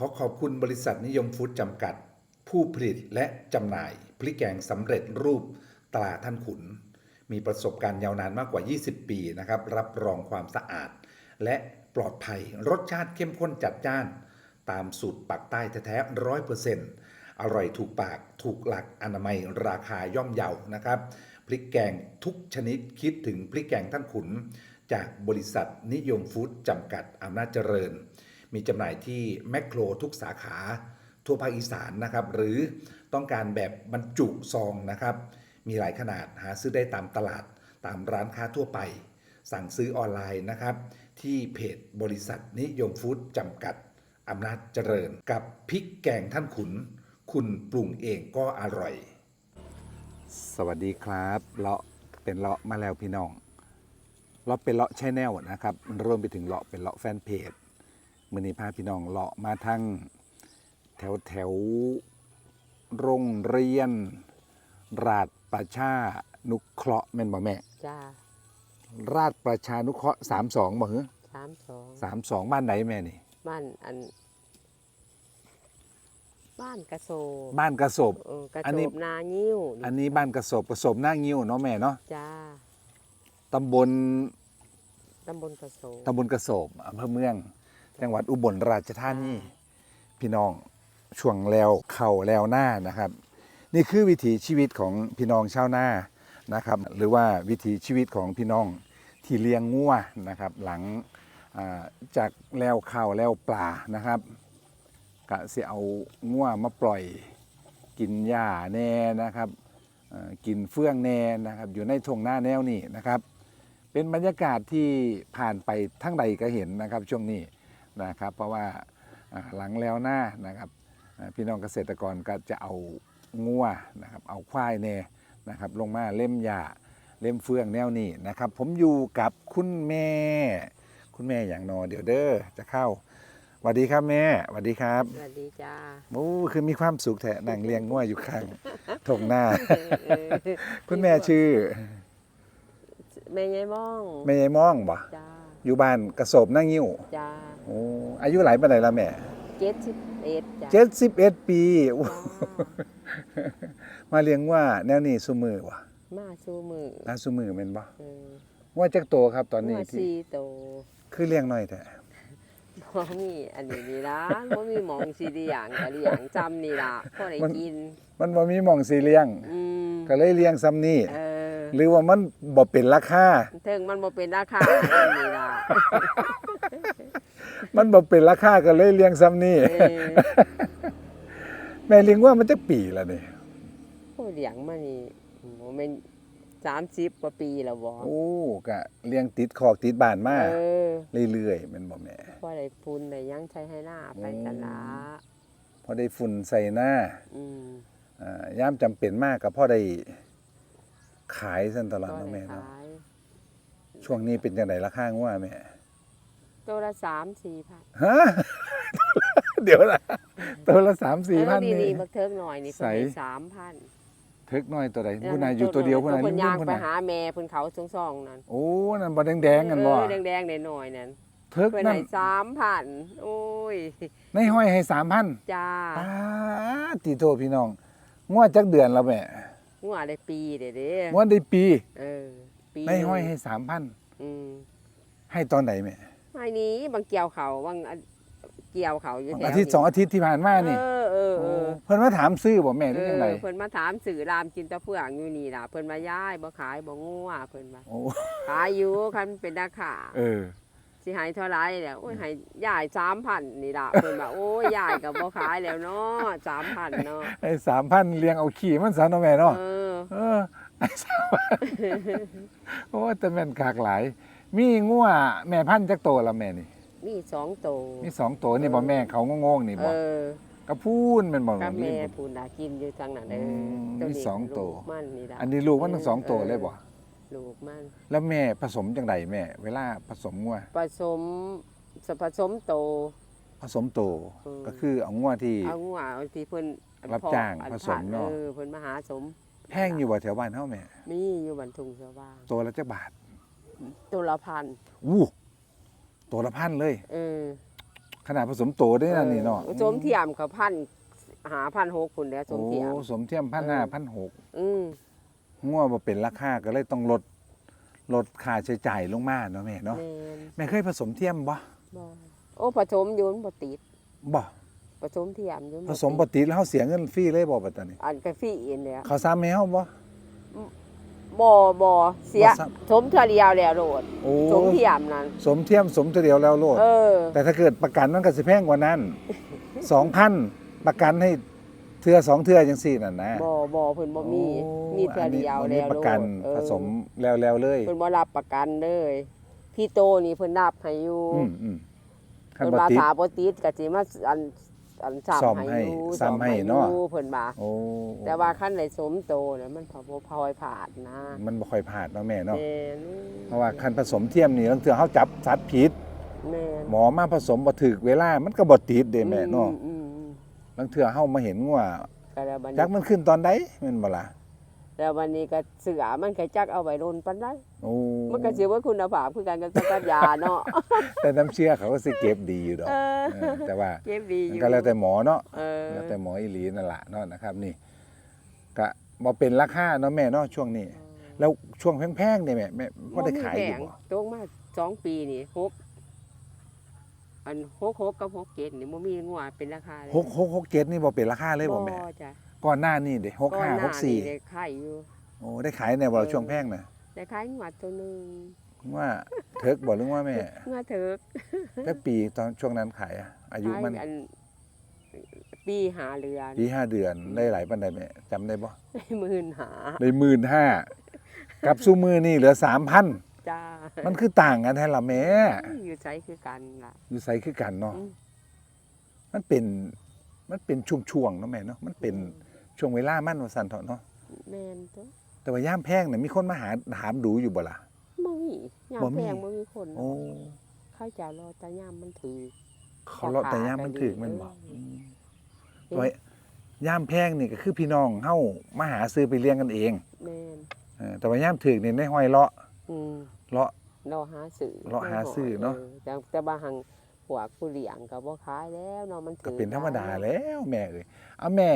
ขอขอบคุณบริษัทนิยมฟู้ดจำกัด ผู้ผลิตและจำหน่าย พริกแกงสำเร็จรูปตราท่านขุน มีประสบการณ์ยาวนานมากกว่า 20 ปีนะครับ รับรองความสะอาด และปลอดภัยรสชาติเข้มข้นจัดจ้าน ตามสูตรปักใต้แท้ๆร้อยเปอร์เซ็นต์อร่อยถูกปากถูกหลักอนามัยราคาย่อมเยานะครับพริกแกงทุกชนิดคิดถึงพริกแกงท่านขุน จากบริษัทนิยมฟู้ดจำกัดอำนาจเจริญ มีจำหน่ายที่แมคโครทุกสาขาทั่วภาคอีสานนะครับ หรือต้องการแบบบรรจุซองนะครับ มีหลายขนาดหาซื้อได้ตามตลาดตามร้านค้าทั่วไป สั่งซื้อออนไลน์นะครับ ที่เพจบริษัทนิยมฟู้ดจำกัดอำนาจเจริญ กับพริกแกงท่านขุน คุณปรุงเองก็อร่อย สวัสดีครับเลาะเป็นเลาะมาแล้วพี่น้องเลาะเป็นเลาะชแนลนะครับรวมไปถึงเลาะเป็นเลาะแฟนเพจ มือนี้พาพี่น้องเลาะมาทั้งแถวแถวโรงเรียน ราชประชานุเคราะห์แม่นบ่แม่ จ้าราชประชานุเคราะห์สามสองบ่เหรอสามสองสามสองบ้านไหนแม่นี่ บ้านอัน บ้านกระโซบบ้านกระสบ เออกระอันโจนี้ บนายิ้วอันนี้บ้านกระสบกระสบหน้างิ้วเนาะแม่เนาะจ้าตำบลตำบลกระโซบตำบลกระสบอำเภอเมือง จังหวัดอุบลราชธานีพี่น้องช่วงแล้วเข่าแล้วหน้านะครับ นี่คือวิถีชีวิตของพี่น้องชาวนานะครับ หรือว่าวิถีชีวิตของพี่น้องที่เลี้ยงงัวนะครับ หลังจากแล้วข้าวแล้วปลานะครับกะเสิเอางัวมาปล่อยกินหญ้าแน่นะครับกินเฟื่องแน่นะครับ อยู่ในทงหน้าแนวนี้นะครับ เป็นบรรยากาศที่ผ่านไปทั้งใดก็เห็นนะครับช่วงนี้ นะครับ เพราะว่าอ่าหลังแล้วหน้านะครับอ่าพี่น้องเกษตรกรก็จะเอางัวนะครับเอาควายแน่นะครับลงมาเล่มหญ้าเล่มเฟืองแนวนี้นะครับ ผมอยู่กับคุณแม่ คุณแม่อย่างนอเดี๋ยวเด้อจะเข้าสวัสดีครับแม่สวัสดีครับสวัสดีจ้าโอ้คือมีความสุขแท้นั่งเลี้ยงงัวอยู่ข้างทงหน้าเออคุณแม่ชื่อแม่ยายม่องแม่ยายม่องบ่จ้าอยู่บ้านกระโสบนั่งยิ้วจ้า โอ้อายุหลายปานใดละแม่เจ็ดสิบเอ็ดจ้าเจ็ดสิบเอ็ดปีอู้จ้ามาเลี้ยงว่าแนวนี้ซุมือวะมาสู้มือน่าซุมือแม่นบ่เออว่าจักโตครับตอนนี้มาที่สี่โตคือเลี้ยงน้อยแท้บ่มีอันนี้นี่ละบ่มีหมองสีเลียงกะเลียงจำนี่ละพอได้กิน มันบ่มีหม่องสิเลี้ยง อืมก็เลยเลี้ยงซ้ำนี่เออหรือว่ามันบ่เป็นราคาถึงมันบ่เป็นราคาอันนี้ล่ะ มันบ่เป็นราคาก็เลยเลี้ยงซ้ำนี่เออแม่เลี้ยงว่ามันจักปีแล้วนี่โอ้เลี้ยงมานี่โมเมนสามสิบกว่าปีแล้วบ่โอ้ก็เลี้ยงติดคอกติดบ้านมาเออเรื่อยๆแม่นบ่แม่พอได้พุนได้หยังใช้ให้หน้าไปตลาดพอได้ฝุ่นใส่หน้าอืมอ่ายามจำเป็นมากก็พอได้ขายซั่นตลอดก็เนาะได้แม่เนาะขายช่วงนี้เป็นจังไดราคางัวแม่ ตัวละสามสี่พันฮะ เดี๋ยวนะตัวละสามสี่พันนี่นี่นี่บักเทิกหน่อยนี่ใส่เพิ่นให้สามพันเทิกน้อยตัวใดผู้นายอยู่ตัวเดียวผู้นายเพิ่ลิ้นมย่างผู้ไปนายหาแม่เพิ่นเขาสองสองนั่นโอ้นั่นบ่แดงๆกันบ่เออแดงๆหน่อยๆนั่นเทิกเพิ่นนั่นให้สามพันโอ้ยในห้อยให้สามพันจ้าป้าดตีโตพี่น้องงัวจักเดือนแล้วแม่งัวได้ปีเด้เด้งัวได้ปี เออปีในห้อยให้สามพันอืมให้ตอนไหนแม่ ไอ้นี้บางเกี่ยวเขาบางอันเกี่ยวเขาอยู่แถวอาทิตย์สองอาทิตย์ที่ผ่านมานี่เออเออเออเพิ่นมาถามซื้อบ่แม่หเอรือยังไงอเพิ่นมาถามสื่อรามกินแตะเฟืองอยู่นี่ล่ะเพิ่นมาย้ายบ่ขายบ่งัวเพิ่นมาโอ้ขายอยู่คันเป็นราคาเออสิให้เท่าไหร่แล้วโอ้ยให้ยาย3,000นี่ล่ะเพิ่นว่าโอ้ยยายก็บ่ขายแล้วเนาะ3,000เนาะไอ้สามพันเลี้ยงเอาขี้มันซะเนาะแม่เนาะเออเออไอ้สามพันโอ้แต่แม่นคากหลาย มีงัวแม่พันธุ์จักโตละแม่นี่ มีสองโตมีสองโตนี่บ่แม่เขางงๆนี่เอบ่อ กระพูนแม่นบ่กับแม่นี่บ่พูนน่ะกินอยู่ทางนั้นเออมตัวมีนี้สองโตลูกมันนี่ล่ะอันนี้ลูกมันทั้งสองโตเลยบ่ลูกมันแล้วแม่ผสมจังไดแม่ เวลาผสมงัวผสมสผสมโต ผสมโตอืม ก็คือเอางัวที่ เอางัวเอาที่เพิ่นรับจ้างอันผสมเนาะเออเพิ่นมาหาสมแพงอยู่บ่แถวบ้านเฮาแม่มีอยู่บันทุงสว่างตัวละจักบาท ตัวละพันอู้ตัวละพันเลย เออขนาดผสมโตได้นั่นนี่เนาะออสมเทียมเขาพันหาพันหกคุณแล้วสมเทียมโอ้สมเทียมพันห้าพันหกอืมงัวบ่เป็นราคาก็เลยต้องลดลดค่าใช้จ่ายลงมาเนาะแม่เนาะแม่นแม่เคยผสมเทียมบ่บ่โอ้ผสมอยุนบ่ติดบ่ผสมเทียมอยุนผสมบ่ติดแล้วเฮาเสียเงินฟรีเลยบ่บัดตอนนี้อันกาแฟอีนเนี่ยเขาซ้ำให้เฮาบ่ บ่บ่เสียบ่ซ้สมเทื่อเดียวแล้วโลดโอ้สมเทียมนั้นสมเทียมสมตัวเดียวแล้วโลด เออ แต่ถ้าเกิดประกันมันก็สิแพงกว่านั้น2,000ประกันให้เทื่อสองเทื่อจังซี่นั่นนะบ่บ่เพิ่นบ่มี โอ้มีเทื่อเดียวอันแล้นี้วประกันโลดเออผสมแล้วแล้วเลยเพิ่นบ่รับประกันเลย พี่โตนี่เพิ่นรับให้อยู่อืมอืมคันเพิ่นบ่ว่าติดถ้าบ่ติดก็สิมาอัน อันซ่อซ้ำมให้ให้อยู่ซ้ำให้อยู่เนาะเพิ่นว่า โอ้แต่ว่าคันได้สมโตเนี่ยมันพอบ่พลอยผ่านนะมันบ่ค่อยพลาดเนาะแม่เนาะแม่นเพราะว่าคันผสมเทียมนี่ลังเทื่อเฮาจับสัตว์ผิด แม่นหมอมาผสมบ่ถึกเวลามันก็บ่ติดเด้แม่เนาะอืมอืมลังเทื่อเฮามาเห็นว่าก็แล้วบัดจันี้กมันขึ้นตอนใดแม่นบ่ล่ะ แล้ววันนี้ก็เสือมันก็จักเอาไว้โดนปานใดโอ้มันก็สิว่าคุณภาพคือกันกับจักรยานเนาะแต่น้ำเชื่อเขาก็สิเก็บดีอยู่ดอกเออเออแต่ว่าเก็บดีอมันยู่ก็แล้วแต่หมอเนาะเออแล้วแต่หมออีหลีนั่นล่ะเนาะนะครับ นี่ก็บ่เป็นราคาเนาะแม่เนาะช่วงนี้ แล้วช่วงแพงๆนี่แม่แม่บ่ได้ขายอยู่บ่มีแพงบ่ตรงมาสองปีนี่หกอันหกหกกับหกเจ็ดนี่บ่มีงัวเป็นราคาเลยหกหกหกเจ็ดนี่บ่เป็นราคาเลยบ่แม่จ้ะ ก่อนหน้านี่เด้หกก่อนห้าหหน้ากสี่นี่ได้ขายอยู่โอ้ได้ขายในบ่ช่วงแพงน่ะได้ขายงัวตัวหนึงว่าเถิกบ่หรือว่าแม่งัวเถิกแต่ปีตอนช่วงนั้นขายอะอายุมันขายอันปีหาเรือนปีห้าเดือนได้หลายปันไดแม่จำได้บ่ได้หมื่นหาได้หมื่นห้ากับสู้มือนี่เหลือสามพันจ้ามันคือต่างกันแท้ละแม่อยู่ใจคือกันล่ะอยู่ใสคือกันเนาะอืมมันเป็นมันเป็นช่วงๆเนาะแม่เนาะมันเป็น ช่วงเวลามันว่าซั่นเถาะเนาะแม่นตัวแต่ว่าย่ามแพงเนี่ยมีคนมาหาถามดูอยู่บ่ล่ะ บ่มียามบ่มี แพงบ่มีคนโอ้เข้าจะรอแต่ยามมันถือ เขาเลาะแต่ย่ามมันถึกมันบ่เออไว้ย่ามแพงนี่ก็คือพี่น้องเฮามาหาซื้อไปเลี้ยงกันเองแม่นเออแต่ว่าย่ามถึกนี่ในห้อยเลาะอืมเลาะ รอหาซื้อรอหาซื้อเนาะแต่แต่บาหังพวกผู้เลี้ยงก็บ่ขายแล้วเนาะมันถืก็อเป็นธรรมดาแล้วแม่เอ้ยเอาแม่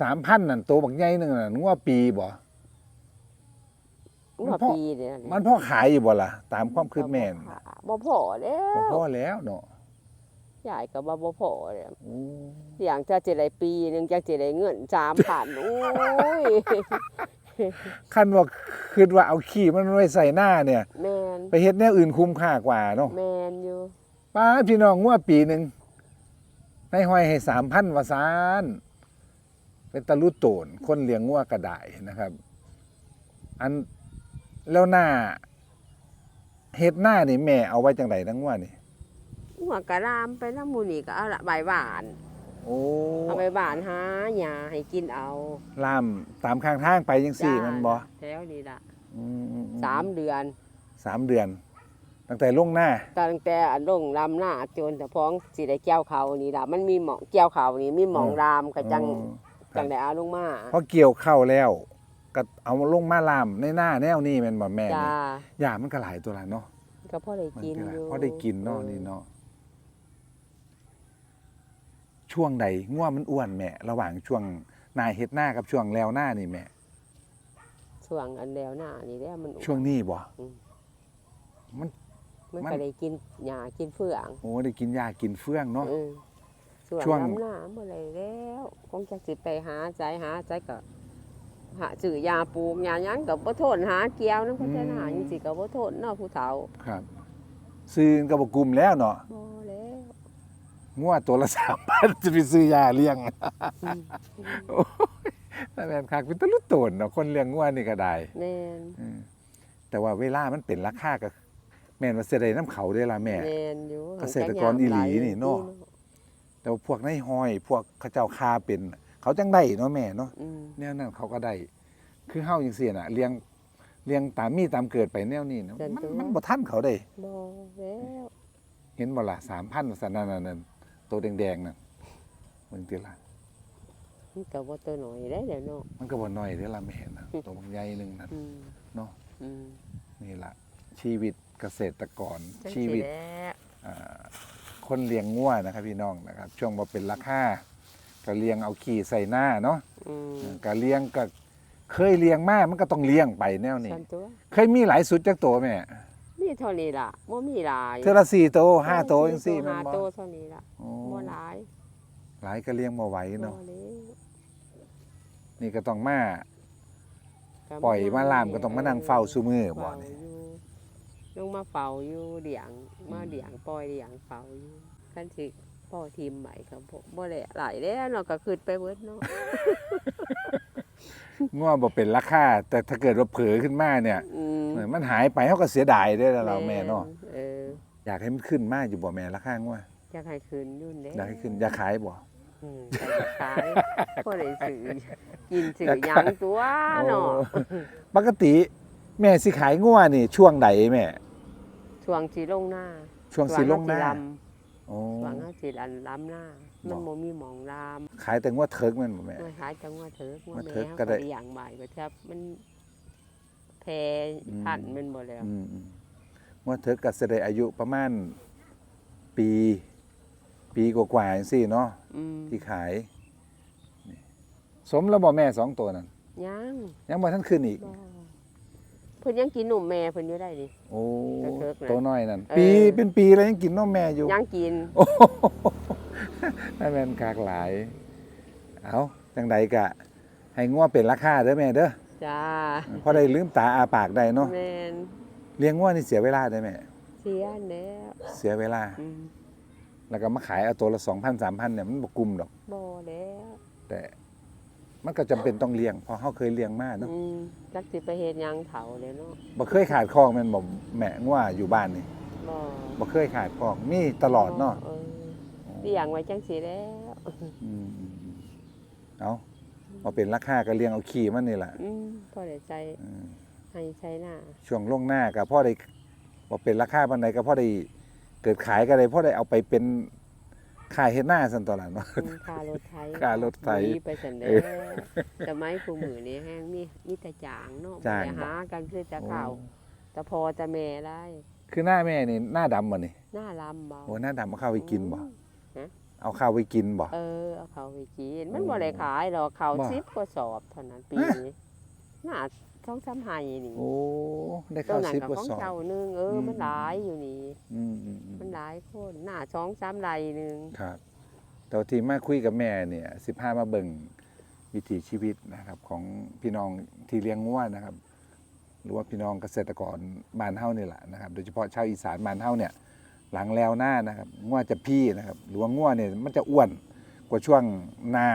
สามพันนั่นตัวบักใหญ่หนึงน่ะงัวปีบ่ว่ามันพอ ปีเนี่ยมันพ่อขายอยู่บ่ล่ะ ตามความคิดแม่นบ่พอแล้บ่วพ่อแล้วเนาะยายก็บ่บ่พอแล้วโอ้อย่างจะจะได้ปีหนึงจะจะได้เงิน3,000โอ้ยคันว่าคิดว่าเอาขี้มันไว้ใส่หน้าเนี่ย แม่นไปเฮ็ดแนวอื่นคุ้มค่ากว่าเนาะแม่นอยู่ป้าพี่น้องงัวปีหนึงในห้อยให้3,000ว่าซาน เป็นตะลุโตนคนเลี้ยงงัวกระไดนะครับ อันแล้วหน้าเฮ็ดหน้านี่แม่เอาไว้จังไดทั้งงัวนี่หัวกะรามไปน้ำหมูนี่ก็เอาละใบหวาน โอ้เอาใบหวานหาหญ้าให้กินเอาล่ามตามข้างทางไปจังสี่จ้ามันบ่แถวนี้ล่ะอืมๆๆสามเดือนสามเดือน ตั้งแต่ลงหน้า ตั้งแต่อันลงลำหน้าจนแต่พ้องสิได้เกี่ยวเขานี่ล่ะมันมีหมองเกี่ยวเขานี่มีหมองอืม รามก็จังอ๋อ จังได้เอาลงมาพอเกี่ยวเข้าแล้วก็เอาลงมาลามในหน้าแนวนี้แม่นบ่แม่จ้านี่หญ้ามันก็หลายตัวละเนาะก็พอได้มันกินก็หลายอยู่พอได้กินเนาะนี่เนาะช่วงใดง่วมันอ้วนแม่ระหว่างช่วงนายเฮ็ดหน้ากับช่วงแล้วหน้านี่แม่ช่วงอันแล้วหน้านี่แหละมันอ้นช่วงนี้บ่อืมมันมัน มันก็ได้กินหญ้ากินเฟืองโอ้ได้กินยากินเฟื่องเนาะเออ ช่วงช่วง ลำหน้าเมื่อไรแล้วคงจะสิไปหาใจหาใจก็หาซื้อยาปลูกยาหยังก็บ่ทนหาเกี่ยวนํพัฒนาจังซี่ก็บ่ทนเนาะผู้เฒ่าครับ ซื้อก็บ่กลุ่มแล้วเนาะบ่แล้วงัวตัวละ3,000จะไปซื้อยาเลี้ยงอืมโอ้ยแต่แม่นคักเป็นตะลุโตนเนาะคนเลี้ยงงัวนี่ก็ได้แม่นอืมแต่ว่าเวลามันเป็นราคาก็แม่นว่าเสียดายน้ำเขาได้ละแม่ แม่นอยู่เกษตรกรอีหลีนี่เนาะ แต่ว่าพวกในห้อย พวกเขาเจ้าคาเป็น เขาจังได้เนาะแม่เนาะอืมแนวนั้นเขาก็ได้ คือเฮาจังซี่น่ะเลี้ยงเลี้ยงตามมีตามเกิดไปแนวนี้นะมันมันบ่ทันเขาได้ บ่แล้วเห็นบ่ล่ะ3,000ว่าซั่นนั่นนั่นนั่นตัวแดงๆนั่นเบิ่งติล่ะมันก็บ่ตัวน้อยได้เดี๋ยวเนาะมันก็บ่น้อยเด้อล่ะแม่นะตัวบางใหญ่หนึงนั่น อืมเนาะ อืมนี่ล่ะชีวิตเกษตรกรจังชีสิวิตแหละอ่า คคนเลี้ยงงัวนะครับพี่น้องนะครับ ช่วงมาเป็นราคาก็เลี้ยงเอาขี่ใส่หน้าเนาะอืมก็เลี้ยงก็เคยเลี้ยงมามันก็ต้องเลี้ยงไปแนวนี้ ส่วนตัวเคยมีหลายสุดจักตัวแม่มีเท่านี้ล่ะบ่มีหลายเทอละสี่ตัวห้าตัวจังซี่ห้าแมันบ่ตัวเท่านี้ล่ะโอ้บ่หลายหลายก็เลี้ยงบ่ไหวเนาะบ่เลยนี่ก็ต้องมา ก็ปล่อยมาล่ามก็ต้องมานั่งเฝ้าซุมือบ่เฝ้านี่อยู่ ลงมาเฝ้าอยู่เดียงมาเดียงปล่อยเดียงเฝ้าอยู่คันสิพ่อทีมใหม่ครับผมบ่แหละหลายแล้วเนาะก็ขึ้นไปเบิดเนาะงัวบ่เป็นราคาแต่ถ้าเกิดว่าเผลอขึ้นมาเนี่ยอืมเออมันหายไปเฮาก็เสียดายเด้อเราแม่เนาะเอออยากให้มันขึ้นมาอยู่บ่แม่ราคางัวอยากให้คืนยุ่นเด้อยากให้ขึ้นอยากขายบ่ อืมอยากจะขายพ่อได้ซื้อกินซื้อหยังตัวเนาะ โอ้ปกติ แม่สิขายงัวนี่ ช่วงใดแม่ ช่วงสิลงหน้าช่วงสิลงหน้าช่วโอ้งเฮาสิลำช่วงเฮาสิอันล้ำหน้า มันบ่มีหมองลาม ขายแต่งัวเถิกแมันบ่แม่มาขายจังหวัดเถิกมาว่าเถิแม่กเฮาก็ก็ได้ได้อย่างใหม่ก็ครับมันแพรอืมพันธุ์มันบ่แล้วอืมอืมงัวเถิกก็สิได้อายุประมาณปี ปีกว่าๆจังซี่เนาะอืมที่ขายนี่สมแล้วบ่แม่สองตัวนั้นยังยังบ่ทันขึ้นอีกบ่ เพิ่นยังกินนมแม่เพิ่นอยู่ได้ดิ โอ้เถิกๆนะตัวน้อยนั่นเออ ปีเป็นปีแล้วยังกินนมแม่อยู่ยังกิน โอ้โหนั่นแม่นคากหลาย เอาจังใดกะ ให้งัวเป็นราคาเด้อแม่เด้อจ้าพอได้ลืมตาอาปากได้เนาะแม่นเลี้ยงงัวนี่เสียเวลาได้แม่ เสียแล้วเสียเวลา อืมแล้วก็มาขายเอาตัวละ2,000 3,000เนี่ยมันบ่กุมดอก บ่แล้วแต่ มันก็จำเป็นต้องเลี้ยงเพราะเฮาเคยเลี้ยงมาเนาะอืมจักสิไปเฮ็ดหยังเฒ่าเลยเนาะบ่เคยขาดคอกแม่นบ่แม่งัวอยู่บ้านนี่บ่บ่เคยขาดคอกมีตลอดเนาะเออเลี้ยงไว้จังสิแล้วอืมอืมอืมเอามาเป็นราคาก็เลี้ยงเอาขี้มันนี่แหละอืมพอได้ใจอืม ให้ใช้หน้าช่วงล่วงหน้าก็พ่อได้บ่เป็นราคาปานใดก็พ่อได้เกิดขายก็ได้พ่อได้เอาไปเป็น ขายเฮ็ดหน้าซั่นตอนนั้นเนาะอืมค่ารถไถค่ารถไถมีไปสันเด้เออสมัยคู่มือนี้แห้งมีมีแต่จางเนาะจ้างบ่ได้หากันคือจะเข้าโอ้แต่พอจะแม่ได้คือหน้าแม่นี่หน้าดำบ่นี่หน้าลำเบาโอ้หน้าดำเอาข้าวไปกินบ่ฮะ เอาข้าวไปกินบ่ เออเอาเขาไปกินโอ้มันบ่ได้ขายหรอกเขาบ่ซิบก็สอบเท่านั้นปีนี้หน้า ช่องซ้ำไห้นี่โอ้ ได้ตัวข้าวนั้นสิบกับกว่าของซอง เจ้าหนึงเอออม มันหลายอยู่นี่ อืมอืมอืมมันหลายคนหน้าช่องซ้ำไรหนึงครับแต่ว่าที่มาคุยกับแม่เนี่ย15มาเบิ่งวิถีชีวิตนะครับ ของพี่น้องที่เลี้ยงงัวนะครับ หรือว่าพี่น้องเกษตรกรบ้านเฮานี่แหละนะครับ โดยเฉพาะชาวอีสานบ้านเฮาเนี่ย หลังแล้วหน้านะครับงัวจะพี่นะครับ หรือว่างัวเนี่ยมันจะอ้วนกว่าช่วงหน้า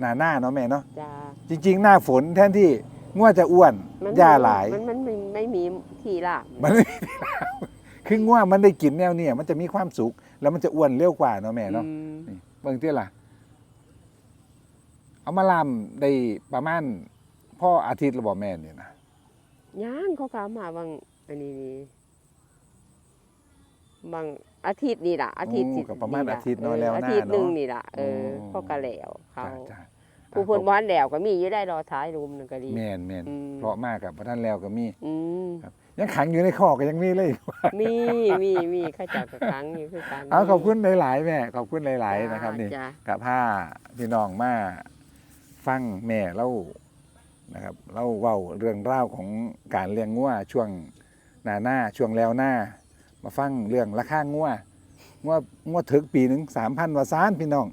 หน้าหน้าเนาะแม่เนาะ จ้า จริงๆ หน้าฝนแทนที่ งัวจะอ้วนมันหญ้าหลาย มันมันไม่ไม่มีที่ลาบมันไม่มีทางคืองัวมันได้กินแนวเนี่ยมันจะมีความสุข แล้วมันจะอ้วนเร็วกว่าเนาะแม่เนาะอืมนี่เบิ่งเตี้ยล่ะ เอามาลามได้ประมาณพ่ออาทิตย์ระบอกแม่นี่นะย่างเขากามาบางอันนี้นี่บางอาทิตย์นี่ล่ะอาทิตย์โอ้สิก็ประมาณล่อาทิตย์เนาะออแล้วหอาน้าทิตย์หนึ่งเนาะ นี่ล่ะเออโอ้เขาก็แล้วเขา จ้าจ้า ผู้เพิ่นบ้านแล้วก็มีอยู่ได้รอท้ายรุมนึงก็ดีแม่นแม่นอืมเพราะมากกับพระท่านแล้วก็มี อืมยังขังอยู่ในคอกก็ยังมีเลย มีมีมีเข้าเจับกับครั้งอยู่คือกันเอาขอบคุณหลาย ๆ แม่ขอบคุณหลาย ๆ นะครับนี่จ้ากับผ้าพี่น้องมาฟังแม่เล่านะครับเล่าเว้าเรื่องเล่าวของการเลี้ยงงัวช่วงหน้าหน้าช่วงแล้วหน้า มาฟังเรื่องราคางัวงัวงัวถึกปีหนึ่งสามพันวาซานพี่น้อง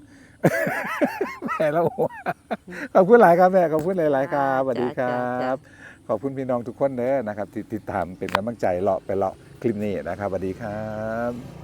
แม่เราหัวขอบคุณหลายครับแม่ขอบคุณหลาย ๆ ครับสวัสดีครับ ขอบคุณพี่น้องทุกคนเด้อนะครับที่ติดตามเป็นกำลังใจเลาะไปเลาะคลิปนี้นะครับสวัสดีครับ